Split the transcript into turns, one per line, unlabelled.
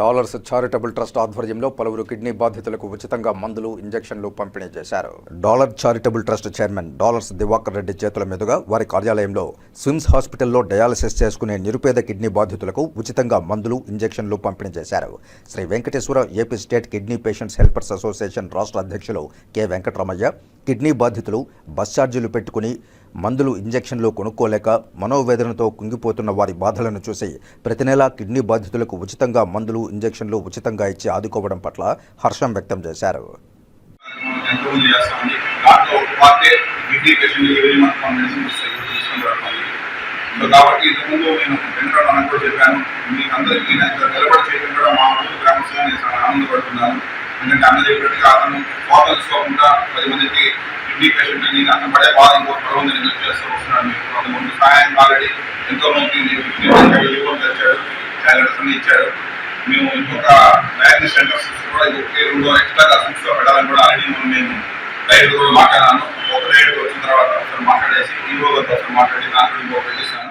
Dollars charitable trust ఆధ్వర్యంలో పలువురు kidney బాధితులకు ఉచితంగా మందులు ఇంజెక్షన్లు పంపిణీ చేశారు. Dollar Charitable Trust chairman Dollars Divakar Reddy చేతుల మీదుగా వారి కార్యాలయంలో స్విమ్స్ హాస్పిటల్లో డయాలసిస్ చేసుకునే నిరుపేద కిడ్నీ బాధితులకు ఉచితంగా మందులు ఇంజెక్షన్లు పంపిణీ చేశారు. Shri Venkateshwara AP State Kidney Patients Helpers Association రాష్ట్ర అధ్యక్షులు కె వెంకటరమయ్య కిడ్నీ బాధితులు బస్ ఛార్జీలు పెట్టుకుని మందులు ఇంజెక్షన్లు కొనుక్కోలేక మనోవేదనతో కుంగిపోతున్న వారి బాధలను చూసి ప్రతి నెలా కిడ్నీ బాధితులకు ఉచితంగా మందులు ఇంజెక్షన్లు ఉచితంగా ఇచ్చి ఆదుకోవడం పట్ల హర్షం వ్యక్తం చేశారు.
కాబట్టి ఇంతకుముందు నేను చెప్పాను. మీకు అందరికీ నిలబడి చేయడం కూడా మా ఊరు గ్రామస్తులు నేను చాలా ఆనందపడుతున్నాను. ఎందుకంటే అన్న చెప్పినట్టుగా అతను హోటల్ తీసుకోకుండా పది మందికి కిడ్నీ పేషెంట్ అని అతను పడే బాధ ఇంకో పదవి మంది నేను చేస్తూ వస్తున్నాను మీకు. అంతకు ముందు సహాయం ఆల్రెడీ ఎంతో మంది కిడ్నీ తెచ్చాడు చాలెడ్స్ అన్ని ఇచ్చాడు. మేము ఇంకొక డయాగ్నోస్ సెంటర్స్ కూడా ఒకే రెండు ఎక్స్ట్రా సిక్స్ పెట్టాలని కూడా ఆల్రెడీ మనం నేను రైతు కూడా మాట్లాడాను ఒక రైతు వచ్చిన తర్వాత ఒకసారి మాట్లాడేసి ఈ రోజు ఒకసారి మాట్లాడి నాకు ఇంకొకటి చేశాను